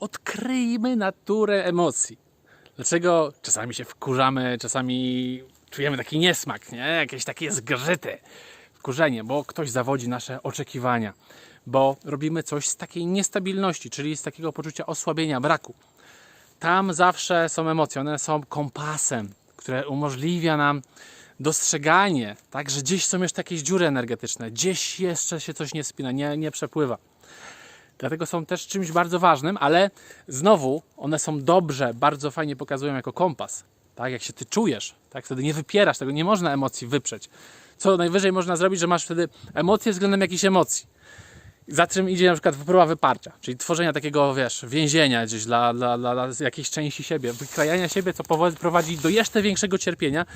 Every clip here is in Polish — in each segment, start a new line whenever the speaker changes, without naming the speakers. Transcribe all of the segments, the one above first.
odkryjmy naturę emocji. Dlaczego czasami się wkurzamy, czasami czujemy taki niesmak, nie? Jakieś takie zgrzyty, wkurzenie, bo ktoś zawodzi nasze oczekiwania, bo robimy coś z takiej niestabilności, czyli z takiego poczucia osłabienia, braku. Tam zawsze są emocje, one są kompasem, które umożliwia nam dostrzeganie, tak, że gdzieś są jeszcze jakieś dziury energetyczne, gdzieś jeszcze się coś nie spina, nie, nie przepływa. Dlatego są też czymś bardzo ważnym, ale znowu one są dobrze, bardzo fajnie pokazują jako kompas. Tak, jak się ty czujesz, tak, wtedy nie wypierasz tego, nie można emocji wyprzeć. Co najwyżej można zrobić, że masz wtedy emocje względem jakichś emocji. Za czym idzie na przykład próba wyparcia, czyli tworzenia takiego, wiesz, więzienia gdzieś dla, dla, dla, dla jakiejś części siebie, wykrajania siebie, co prowadzi do jeszcze większego cierpienia,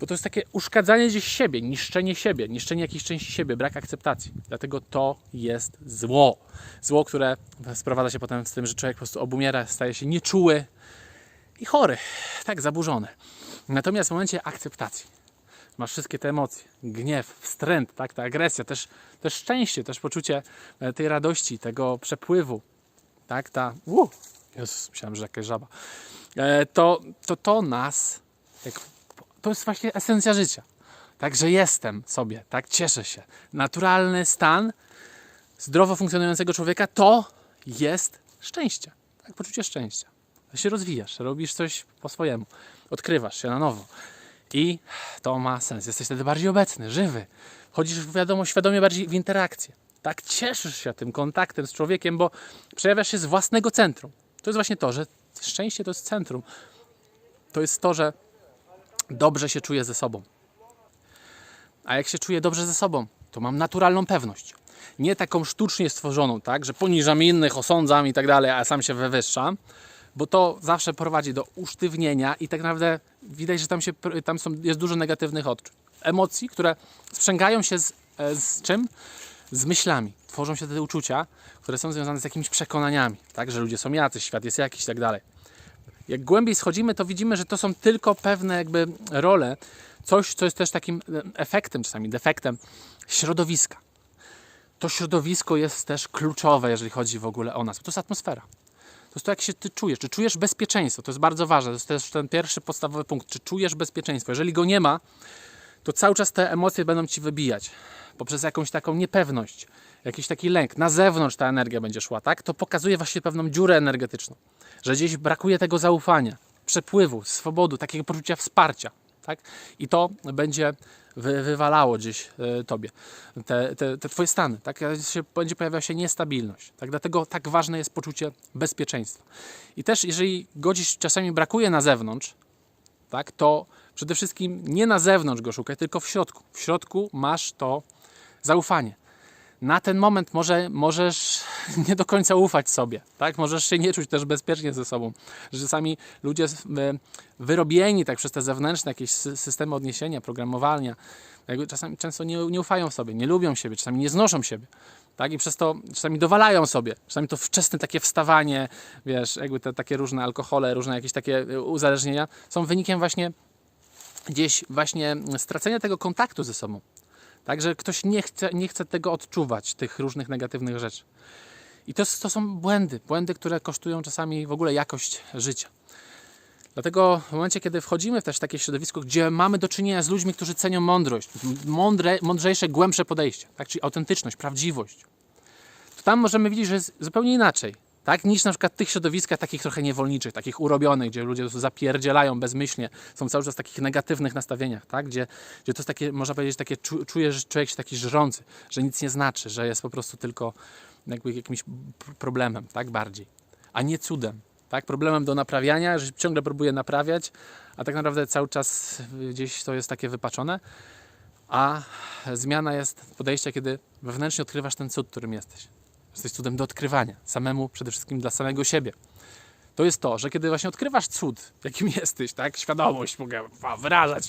bo to jest takie uszkadzanie gdzieś siebie, niszczenie siebie, niszczenie jakiejś części siebie, brak akceptacji. Dlatego to jest zło. Zło, które sprowadza się potem z tym, że człowiek po prostu obumiera, staje się nieczuły i chory, tak zaburzony. Natomiast w momencie akceptacji masz wszystkie te emocje, gniew, wstręt, tak, ta agresja, też, też szczęście, też poczucie e, tej radości, tego przepływu, tak, ta, uh, Jezus, myślałem, że jakaś żaba, e, to, to to nas, jak, to jest właśnie esencja życia, tak, że jestem sobie, tak, cieszę się. Naturalny stan zdrowo funkcjonującego człowieka to jest szczęście, tak, poczucie szczęścia. się rozwijasz, robisz coś po swojemu, odkrywasz się na nowo. I to ma sens. Jesteś wtedy bardziej obecny, żywy. Chodzisz, wiadomo, świadomie bardziej w interakcję. Tak cieszysz się tym kontaktem z człowiekiem, bo przejawiasz się z własnego centrum. To jest właśnie to, że szczęście to jest centrum. To jest to, że dobrze się czuję ze sobą. A jak się czuję dobrze ze sobą, to mam naturalną pewność. Nie taką sztucznie stworzoną, tak, że poniżam innych, osądzam i tak dalej, a sam się wywyższam, bo to zawsze prowadzi do usztywnienia i tak naprawdę widać, że tam, się, tam są, jest dużo negatywnych odczuć. Emocji, które sprzęgają się z, e, z czym? Z myślami. Tworzą się te uczucia, które są związane z jakimiś przekonaniami, tak, że ludzie są jacyś, świat jest jakiś i tak dalej. Jak głębiej schodzimy, to widzimy, że to są tylko pewne jakby role, coś, co jest też takim efektem, czasami defektem środowiska. To środowisko jest też kluczowe, jeżeli chodzi w ogóle o nas, to jest atmosfera. To jest to, jak się ty czujesz. Czy czujesz bezpieczeństwo? To jest bardzo ważne. To jest też ten pierwszy podstawowy punkt. Czy czujesz bezpieczeństwo? Jeżeli go nie ma, to cały czas te emocje będą ci wybijać poprzez jakąś taką niepewność, jakiś taki lęk. Na zewnątrz ta energia będzie szła, tak? To pokazuje właśnie pewną dziurę energetyczną, że gdzieś brakuje tego zaufania, przepływu, swobody, takiego poczucia wsparcia, tak? I to będzie wy, wywalało gdzieś y, tobie te, te, te twoje stany, tak? Się, będzie pojawiała się niestabilność, tak? Dlatego tak ważne jest poczucie bezpieczeństwa. I też jeżeli go gdzieś czasami brakuje na zewnątrz, tak? To przede wszystkim nie na zewnątrz go szukaj, tylko w środku. W środku masz to zaufanie. Na ten moment może, możesz nie do końca ufać sobie, tak? Możesz się nie czuć też bezpiecznie ze sobą. Że czasami ludzie wyrobieni tak przez te zewnętrzne jakieś systemy odniesienia, programowania, czasami często nie, nie ufają sobie, nie lubią siebie, czasami nie znoszą siebie. Tak? I przez to czasami dowalają sobie. Czasami to wczesne takie wstawanie, wiesz, jakby te takie różne alkohole, różne jakieś takie uzależnienia są wynikiem właśnie gdzieś właśnie stracenia tego kontaktu ze sobą. Także ktoś nie chce, nie chce tego odczuwać, tych różnych negatywnych rzeczy. I to, to są błędy, błędy, które kosztują czasami w ogóle jakość życia. Dlatego w momencie, kiedy wchodzimy w też takie środowisko, gdzie mamy do czynienia z ludźmi, którzy cenią mądrość, mądre, mądrzejsze, głębsze podejście, tak? czyli autentyczność, prawdziwość, to tam możemy widzieć, że jest zupełnie inaczej. Tak? Niż na przykład tych środowiskach takich trochę niewolniczych, takich urobionych, gdzie ludzie zapierdzielają bezmyślnie, są cały czas w takich negatywnych nastawieniach, tak? gdzie, gdzie to jest takie, można powiedzieć, takie czuje, że człowiek się taki żrący, że nic nie znaczy, że jest po prostu tylko jakby jakimś problemem, tak bardziej, a nie cudem. Tak? Problemem do naprawiania, że ciągle próbuje naprawiać, a tak naprawdę cały czas gdzieś to jest takie wypaczone. A zmiana jest podejścia, kiedy wewnętrznie odkrywasz ten cud, którym jesteś. Jesteś cudem do odkrywania, samemu przede wszystkim dla samego siebie. To jest to, że kiedy właśnie odkrywasz cud, jakim jesteś, tak? Świadomość mogę wyrażać,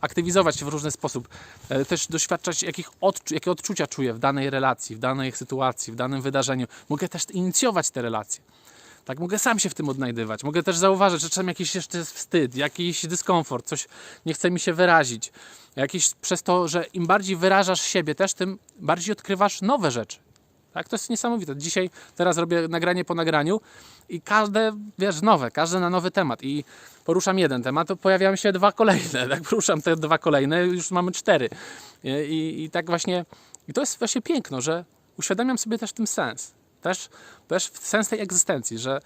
aktywizować się w różny sposób, e, też doświadczać, jakich odczu jakie odczucia czuję w danej relacji, w danej sytuacji, w danym wydarzeniu. Mogę też inicjować te relacje. Tak, mogę sam się w tym odnajdywać. Mogę też zauważyć, że czasem jakiś jeszcze jest wstyd, jakiś dyskomfort, coś nie chce mi się wyrazić. Jakiś, przez to, że im bardziej wyrażasz siebie też, tym bardziej odkrywasz nowe rzeczy. Tak? To jest niesamowite. Dzisiaj, teraz robię nagranie po nagraniu i każde, wiesz, nowe, każde na nowy temat. I poruszam jeden temat, to pojawiają się dwa kolejne. Tak poruszam te dwa kolejne, już mamy cztery. I, i, i tak właśnie, i to jest właśnie piękno, że uświadamiam sobie też tym sens. Też, też sens tej egzystencji, że,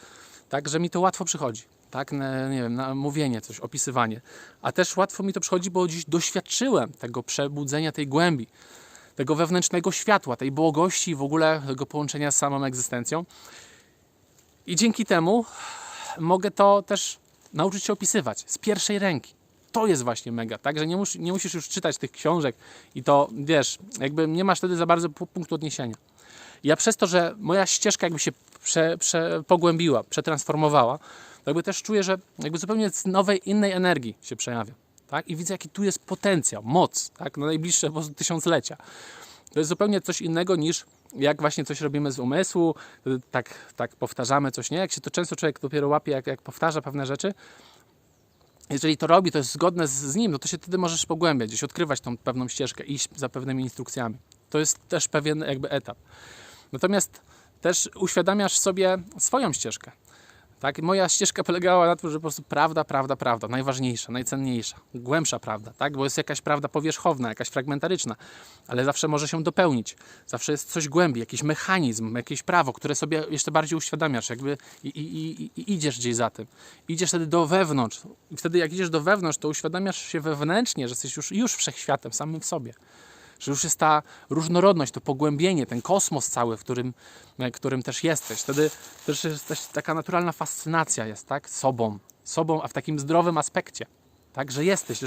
tak, że mi to łatwo przychodzi. Tak, na, nie wiem, na mówienie, coś, opisywanie. A też łatwo mi to przychodzi, bo dziś doświadczyłem tego przebudzenia tej głębi tego wewnętrznego światła, tej błogości i w ogóle tego połączenia z samą egzystencją. I dzięki temu mogę to też nauczyć się opisywać z pierwszej ręki. To jest właśnie mega, tak? Że nie, mus, nie musisz już czytać tych książek i to, wiesz, jakby nie masz wtedy za bardzo pu- punktu odniesienia. Ja przez to, że moja ścieżka jakby się prze, prze, pogłębiła, przetransformowała, jakby też czuję, że jakby zupełnie z nowej, innej energii się przejawia. Tak? I widzę, jaki tu jest potencjał, moc tak? na najbliższe po tysiąclecia. To jest zupełnie coś innego niż jak właśnie coś robimy z umysłu, tak, tak powtarzamy coś, nie? Jak się to często człowiek dopiero łapie, jak, jak powtarza pewne rzeczy, jeżeli to robi, to jest zgodne z, z nim, no to się wtedy możesz pogłębiać, gdzieś odkrywać tą pewną ścieżkę, iść za pewnymi instrukcjami. To jest też pewien jakby etap. Natomiast też uświadamiasz sobie swoją ścieżkę. Tak? Moja ścieżka polegała na tym, że po prostu prawda, prawda, prawda, najważniejsza, najcenniejsza, głębsza prawda, tak? bo jest jakaś prawda powierzchowna, jakaś fragmentaryczna, ale zawsze może się dopełnić. Zawsze jest coś głębiej, jakiś mechanizm, jakieś prawo, które sobie jeszcze bardziej uświadamiasz, jakby i, i, i, i idziesz gdzieś za tym. Idziesz wtedy do wewnątrz. I wtedy jak idziesz do wewnątrz, to uświadamiasz się wewnętrznie, że jesteś już, już wszechświatem, samym w sobie że już jest ta różnorodność, to pogłębienie, ten kosmos cały, w którym, w którym też jesteś. Wtedy też jest też taka naturalna fascynacja jest, tak? Sobą, sobą, a w takim zdrowym aspekcie, tak? Że jesteś, że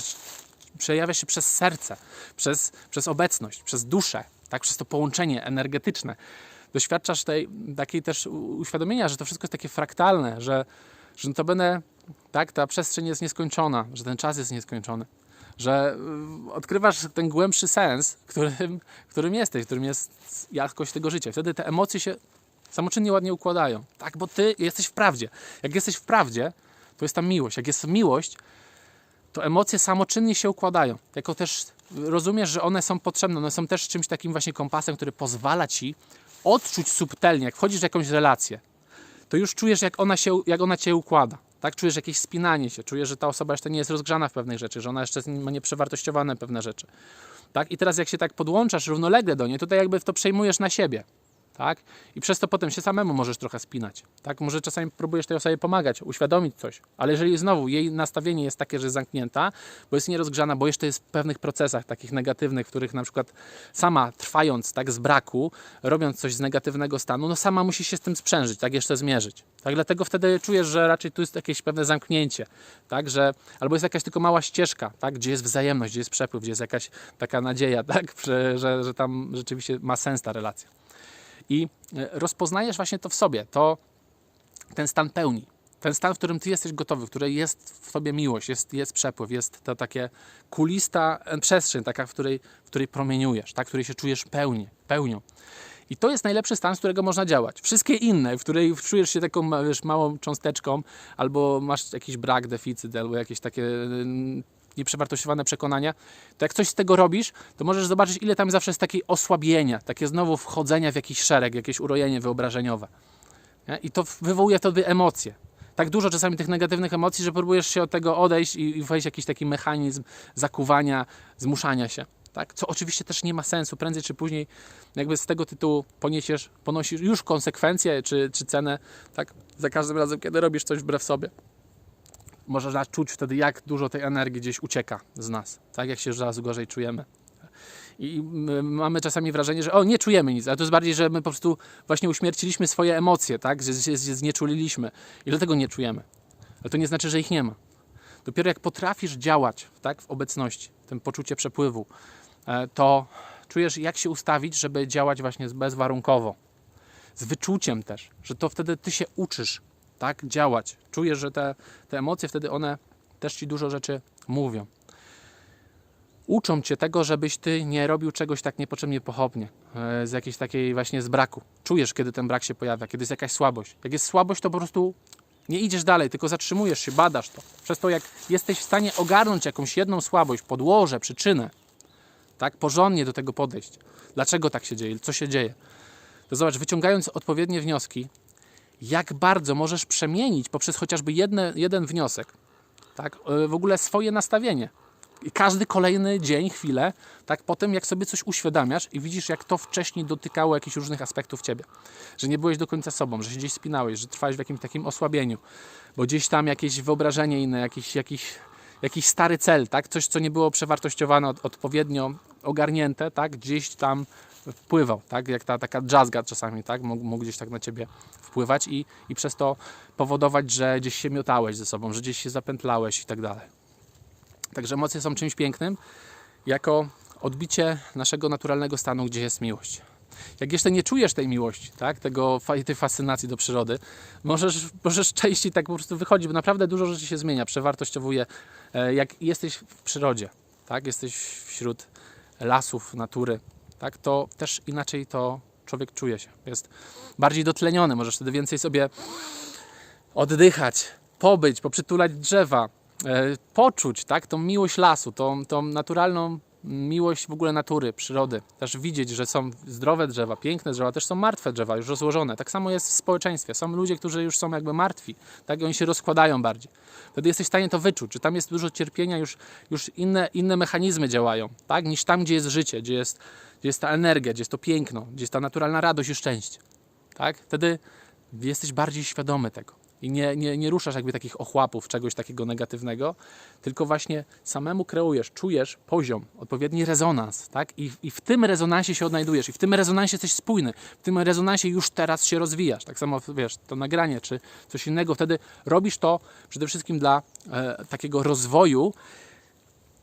przejawia się przez serce, przez, przez obecność, przez duszę, tak? Przez to połączenie energetyczne. Doświadczasz tej, takiej też uświadomienia, że to wszystko jest takie fraktalne, że, że to będę, tak? Ta przestrzeń jest nieskończona, że ten czas jest nieskończony że y, odkrywasz ten głębszy sens, którym, którym jesteś, którym jest jakość tego życia. Wtedy te emocje się samoczynnie ładnie układają. Tak, bo ty jesteś w prawdzie. Jak jesteś w prawdzie, to jest tam miłość. Jak jest miłość, to emocje samoczynnie się układają. Jako też rozumiesz, że one są potrzebne. One są też czymś takim właśnie kompasem, który pozwala ci odczuć subtelnie, jak wchodzisz w jakąś relację, to już czujesz, jak ona, się, jak ona cię układa. Tak, czujesz jakieś spinanie się, czujesz, że ta osoba jeszcze nie jest rozgrzana w pewnych rzeczy, że ona jeszcze ma nieprzewartościowane pewne rzeczy. Tak? I teraz jak się tak podłączasz równolegle do niej, tutaj jakby to przejmujesz na siebie. Tak? I przez to potem się samemu możesz trochę spinać. Tak? Może czasami próbujesz tej osobie pomagać, uświadomić coś, ale jeżeli znowu jej nastawienie jest takie, że jest zamknięta, bo jest nierozgrzana, bo jeszcze jest w pewnych procesach takich negatywnych, w których na przykład sama trwając tak z braku, robiąc coś z negatywnego stanu, no sama musi się z tym sprzężyć, tak jeszcze zmierzyć. Tak? Dlatego wtedy czujesz, że raczej tu jest jakieś pewne zamknięcie, tak? że, albo jest jakaś tylko mała ścieżka, tak? gdzie jest wzajemność, gdzie jest przepływ, gdzie jest jakaś taka nadzieja, tak? że, że, że tam rzeczywiście ma sens ta relacja i e, rozpoznajesz właśnie to w sobie, to ten stan pełni, ten stan, w którym ty jesteś gotowy, w której jest w tobie miłość, jest, jest przepływ, jest to takie kulista e, przestrzeń, taka, w której, w której promieniujesz, tak, w której się czujesz pełni, pełnią. I to jest najlepszy stan, z którego można działać. Wszystkie inne, w której czujesz się taką wiesz, małą cząsteczką, albo masz jakiś brak, deficyt, albo jakieś takie nieprzewartościowane przekonania, to jak coś z tego robisz, to możesz zobaczyć, ile tam zawsze jest takiej osłabienia, takie znowu wchodzenia w jakiś szereg, jakieś urojenie wyobrażeniowe. Nie? I to wywołuje wtedy emocje. Tak dużo czasami tych negatywnych emocji, że próbujesz się od tego odejść i, i wejść w jakiś taki mechanizm zakuwania, zmuszania się. Tak? Co oczywiście też nie ma sensu. Prędzej czy później jakby z tego tytułu poniesiesz, ponosisz już konsekwencje czy, czy cenę tak? za każdym razem, kiedy robisz coś wbrew sobie można czuć wtedy, jak dużo tej energii gdzieś ucieka z nas, tak jak się coraz gorzej czujemy. I mamy czasami wrażenie, że o, nie czujemy nic, ale to jest bardziej, że my po prostu właśnie uśmierciliśmy swoje emocje, tak, że się znieczuliliśmy i dlatego nie czujemy. Ale to nie znaczy, że ich nie ma. Dopiero jak potrafisz działać tak, w obecności, w tym poczucie przepływu, e, to czujesz, jak się ustawić, żeby działać właśnie bezwarunkowo. Z wyczuciem też, że to wtedy ty się uczysz tak działać. Czujesz, że te, te emocje wtedy one też ci dużo rzeczy mówią. Uczą cię tego, żebyś ty nie robił czegoś tak niepotrzebnie pochopnie, e, z jakiejś takiej właśnie z braku. Czujesz, kiedy ten brak się pojawia, kiedy jest jakaś słabość. Jak jest słabość, to po prostu nie idziesz dalej, tylko zatrzymujesz się, badasz to. Przez to, jak jesteś w stanie ogarnąć jakąś jedną słabość, podłoże, przyczynę, tak, porządnie do tego podejść. Dlaczego tak się dzieje, co się dzieje, to zobacz, wyciągając odpowiednie wnioski, jak bardzo możesz przemienić poprzez chociażby jedne, jeden wniosek, tak, e, w ogóle swoje nastawienie. I każdy kolejny dzień, chwilę, tak potem jak sobie coś uświadamiasz i widzisz, jak to wcześniej dotykało jakichś różnych aspektów ciebie. Że nie byłeś do końca sobą, że się gdzieś spinałeś, że trwałeś w jakimś takim osłabieniu, bo gdzieś tam jakieś wyobrażenie inne, jakiś, jakiś, jakiś stary cel, tak? coś, co nie było przewartościowane, od, odpowiednio ogarnięte, tak? gdzieś tam wpływał, tak? jak ta taka jazzga czasami, tak? mógł, mógł gdzieś tak na ciebie wpływać i, i przez to powodować, że gdzieś się miotałeś ze sobą, że gdzieś się zapętlałeś i tak dalej. Także emocje są czymś pięknym, jako odbicie naszego naturalnego stanu, gdzie jest miłość. Jak jeszcze nie czujesz tej miłości, tak, tego, tej fascynacji do przyrody, możesz, możesz częściej tak po prostu wychodzić, bo naprawdę dużo rzeczy się zmienia, przewartościowuje. E, Jak jesteś w przyrodzie, tak, jesteś wśród lasów, natury, tak, to też inaczej to człowiek czuje się. Jest bardziej dotleniony, możesz wtedy więcej sobie oddychać, pobyć, poprzytulać drzewa, e, poczuć tak, tą miłość lasu, tą, tą naturalną miłość w ogóle natury, przyrody. Też widzieć, że są zdrowe drzewa, piękne drzewa, też są martwe drzewa, już rozłożone. Tak samo jest w społeczeństwie. Są ludzie, którzy już są jakby martwi, tak, i oni się rozkładają bardziej. Wtedy jesteś w stanie to wyczuć, że tam jest dużo cierpienia, już, już inne, inne mechanizmy działają, tak, niż tam, gdzie jest życie, gdzie jest, gdzie jest ta energia, gdzie jest to piękno, gdzie jest ta naturalna radość i szczęście. Tak? Wtedy jesteś bardziej świadomy tego. I nie, nie, nie ruszasz jakby takich ochłapów, czegoś takiego negatywnego, tylko właśnie samemu kreujesz, czujesz poziom, odpowiedni rezonans, tak? I, I w tym rezonansie się odnajdujesz, i w tym rezonansie jesteś spójny, w tym rezonansie już teraz się rozwijasz. Tak samo, wiesz, to nagranie, czy coś innego, wtedy robisz to przede wszystkim dla e, takiego rozwoju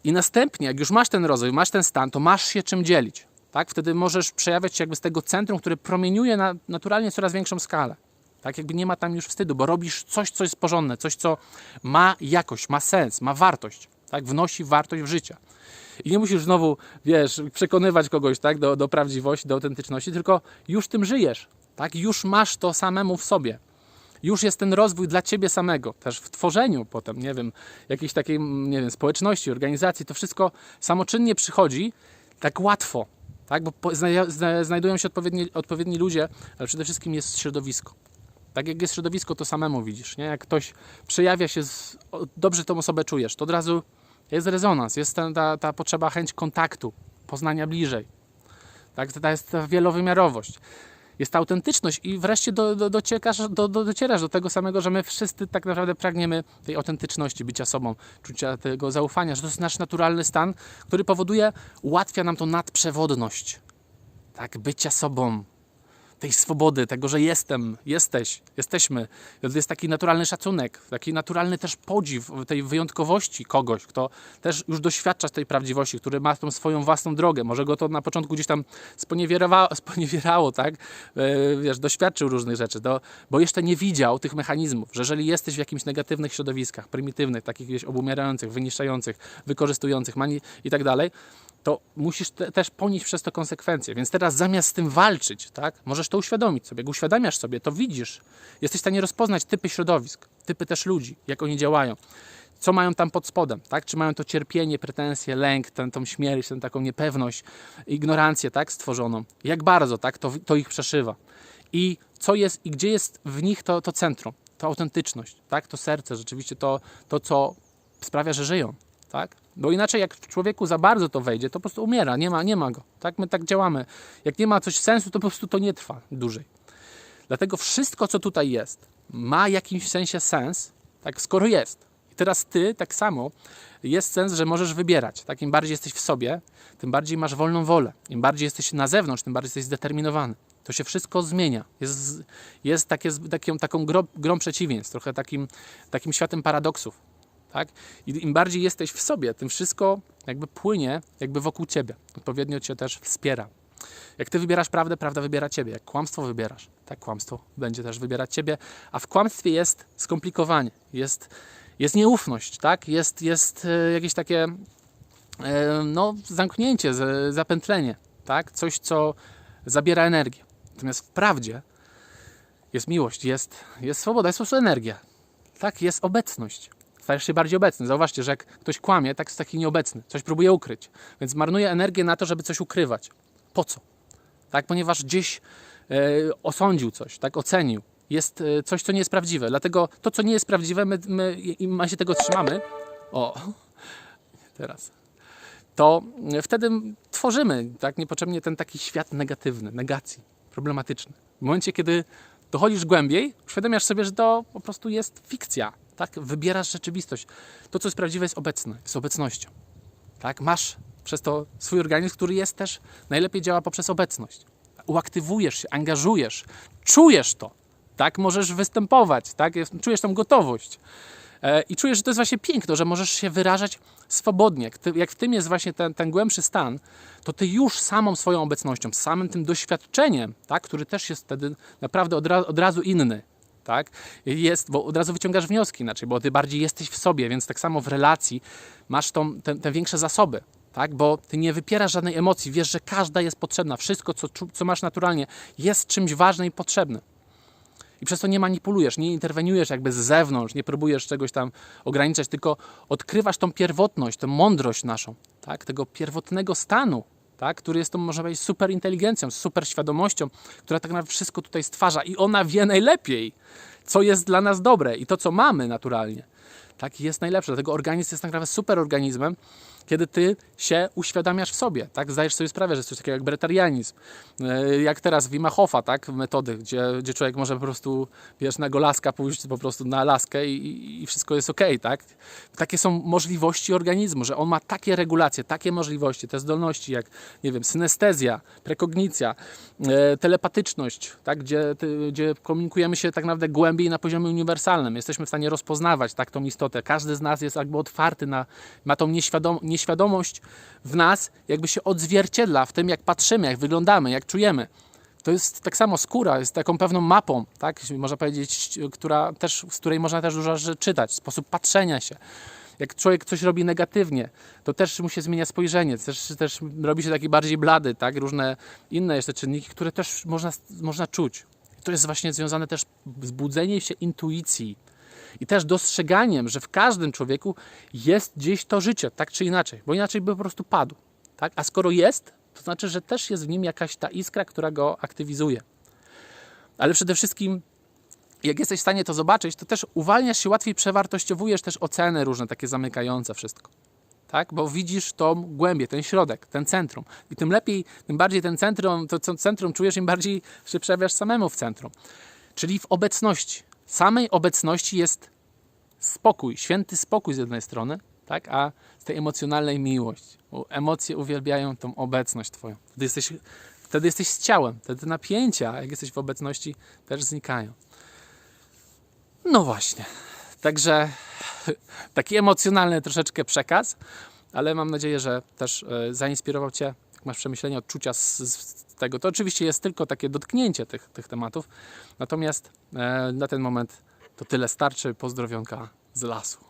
i następnie, jak już masz ten rozwój, masz ten stan, to masz się czym dzielić. Tak? Wtedy możesz przejawiać się jakby z tego centrum, które promieniuje na naturalnie coraz większą skalę. Tak jakby nie ma tam już wstydu, bo robisz coś, co jest porządne, coś, co ma jakość, ma sens, ma wartość, tak? wnosi wartość w życie. I nie musisz znowu, wiesz, przekonywać kogoś tak? do, do prawdziwości, do autentyczności, tylko już tym żyjesz. Tak? Już masz to samemu w sobie. Już jest ten rozwój dla ciebie samego, też w tworzeniu potem, nie wiem, jakiejś takiej, nie wiem, społeczności, organizacji, to wszystko samoczynnie przychodzi tak łatwo, tak? bo znajdują się odpowiedni, odpowiedni ludzie, ale przede wszystkim jest środowisko. Tak jak jest środowisko, to samemu widzisz, nie? Jak ktoś przejawia się, z, dobrze tą osobę czujesz, to od razu jest rezonans, jest ta, ta, ta potrzeba, chęć kontaktu, poznania bliżej. Tak? To jest ta wielowymiarowość. Jest ta autentyczność i wreszcie do, do, dociekasz, do, do, docierasz do tego samego, że my wszyscy tak naprawdę pragniemy tej autentyczności, bycia sobą, czucia tego zaufania, że to jest nasz naturalny stan, który powoduje, ułatwia nam to nadprzewodność, tak, bycia sobą, tej swobody, tego, że jestem, jesteś, jesteśmy. To jest taki naturalny szacunek, taki naturalny też podziw tej wyjątkowości kogoś, kto też już doświadcza tej prawdziwości, który ma tą swoją własną drogę. Może go to na początku gdzieś tam sponiewierało, sponiewierało tak? E, Wiesz, doświadczył różnych rzeczy, do, bo jeszcze nie widział tych mechanizmów, że jeżeli jesteś w jakimś negatywnych środowiskach, prymitywnych, takich gdzieś obumierających, wyniszczających, wykorzystujących mani i tak dalej, to musisz te, też ponieść przez to konsekwencje. Więc teraz zamiast z tym walczyć, tak, możesz to uświadomić sobie. Jak uświadamiasz sobie, to widzisz, jesteś w stanie rozpoznać typy środowisk, typy też ludzi, jak oni działają. Co mają tam pod spodem, tak? Czy mają to cierpienie, pretensje, lęk, tę, tą śmierć, tę taką niepewność, ignorancję, tak? Stworzoną. Jak bardzo, tak? To, to ich przeszywa. I co jest, i gdzie jest w nich to, to centrum, to autentyczność, tak? To serce, rzeczywiście to, to, co sprawia, że żyją, tak? Bo inaczej jak w człowieku za bardzo to wejdzie, to po prostu umiera, nie ma, nie ma go. Tak? My tak działamy. Jak nie ma coś sensu, to po prostu to nie trwa dłużej. Dlatego wszystko, co tutaj jest, ma jakimś sensie sens, tak, skoro jest. I teraz ty tak samo jest sens, że możesz wybierać. Tak? Im bardziej jesteś w sobie, tym bardziej masz wolną wolę. Im bardziej jesteś na zewnątrz, tym bardziej jesteś zdeterminowany. To się wszystko zmienia. Jest, jest takie, taką, taką grą, grą przeciwieństw, trochę takim, takim światem paradoksów. Tak? I im bardziej jesteś w sobie, tym wszystko jakby płynie jakby wokół ciebie. Odpowiednio cię też wspiera. Jak ty wybierasz prawdę, prawda wybiera ciebie. Jak kłamstwo wybierasz, tak kłamstwo będzie też wybierać ciebie. A w kłamstwie jest skomplikowanie, jest, jest nieufność, tak? jest, jest e, jakieś takie e, no, zamknięcie, zapętlenie, tak? coś, co zabiera energię. Natomiast w prawdzie jest miłość, jest, jest swoboda, jest po prostu energia. Tak, jest obecność stajesz się bardziej obecny. Zauważcie, że jak ktoś kłamie, tak jest taki nieobecny, coś próbuje ukryć, więc marnuje energię na to, żeby coś ukrywać. Po co? Tak, ponieważ gdzieś e, osądził coś, tak, ocenił. Jest e, coś, co nie jest prawdziwe. Dlatego to, co nie jest prawdziwe, my, my my się tego trzymamy. O, teraz. To e, wtedy tworzymy tak niepotrzebnie ten taki świat negatywny, negacji, problematyczny. W momencie, kiedy dochodzisz głębiej, uświadamiasz sobie, że to po prostu jest fikcja. Tak? Wybierasz rzeczywistość. To, co jest prawdziwe, jest obecne, jest obecnością. Tak? Masz przez to swój organizm, który jest też, najlepiej działa poprzez obecność. Uaktywujesz się, angażujesz, czujesz to. Tak? Możesz występować, tak? Czujesz tą gotowość. E, I czujesz, że to jest właśnie piękno, że możesz się wyrażać swobodnie. Jak, w tym jest właśnie ten, ten głębszy stan, to ty już samą swoją obecnością, samym tym doświadczeniem, tak? który też jest wtedy naprawdę od, od razu inny, tak? Jest, bo od razu wyciągasz wnioski inaczej, bo ty bardziej jesteś w sobie, więc tak samo w relacji masz tą, te, te większe zasoby, tak? Bo ty nie wypierasz żadnej emocji, wiesz, że każda jest potrzebna, wszystko, co, co masz naturalnie, jest czymś ważnym i potrzebnym. I przez to nie manipulujesz, nie interweniujesz jakby z zewnątrz, nie próbujesz czegoś tam ograniczać, tylko odkrywasz tą pierwotność, tę mądrość naszą, tak? tego pierwotnego stanu, tak? który jest tą, można powiedzieć, super inteligencją, super świadomością, która tak naprawdę wszystko tutaj stwarza i ona wie najlepiej, co jest dla nas dobre i to, co mamy naturalnie. Tak, jest najlepsze. Dlatego organizm jest tak naprawdę super organizmem, kiedy ty się uświadamiasz w sobie, tak? Zdajesz sobie sprawę, że jest coś takiego jak bretarianizm. E, Jak teraz Wima Hofa, tak? Metody, gdzie, gdzie człowiek może po prostu, wiesz, na golaska pójść po prostu na laskę i, i- wszystko jest ok, tak? Takie są możliwości organizmu, że on ma takie regulacje, takie możliwości, te zdolności jak, nie wiem, synestezja, prekognicja, e, telepatyczność, tak? Gdzie, gdzie komunikujemy się tak naprawdę głębiej na poziomie uniwersalnym. Jesteśmy w stanie rozpoznawać tak tą istotę. Każdy z nas jest jakby otwarty na, ma tą nieświadom, nieświadomość w nas, jakby się odzwierciedla w tym, jak patrzymy, jak wyglądamy, jak czujemy. To jest tak samo skóra, jest taką pewną mapą, tak? można powiedzieć, która też, z której można też dużo rzeczy czytać, sposób patrzenia się. Jak człowiek coś robi negatywnie, to też mu się zmienia spojrzenie, też, też robi się taki bardziej blady, tak? Różne inne jeszcze czynniki, które też można, można czuć. To jest właśnie związane też z budzeniem się intuicji i też dostrzeganiem, że w każdym człowieku jest gdzieś to życie, tak czy inaczej, bo inaczej by po prostu padł. Tak? A skoro jest, to znaczy, że też jest w nim jakaś ta iskra, która go aktywizuje. Ale przede wszystkim, jak jesteś w stanie to zobaczyć, to też uwalniasz się łatwiej, przewartościowujesz też oceny różne, takie zamykające wszystko. Tak? Bo widzisz tą głębię, ten środek, ten centrum. I tym lepiej, tym bardziej ten centrum, to centrum czujesz, im bardziej się przejawiasz samemu w centrum. Czyli w obecności. Samej obecności jest spokój, święty spokój z jednej strony, tak? a z tej emocjonalnej miłość. Emocje uwielbiają tą obecność Twoją. Wtedy jesteś, wtedy jesteś z ciałem, wtedy napięcia, jak jesteś w obecności, też znikają. No właśnie. Także taki emocjonalny troszeczkę przekaz, ale mam nadzieję, że też e, zainspirował Cię, masz przemyślenia, odczucia z, z tego. To oczywiście jest tylko takie dotknięcie tych, tych tematów, natomiast e, na ten moment to tyle starczy. Pozdrowionka z lasu.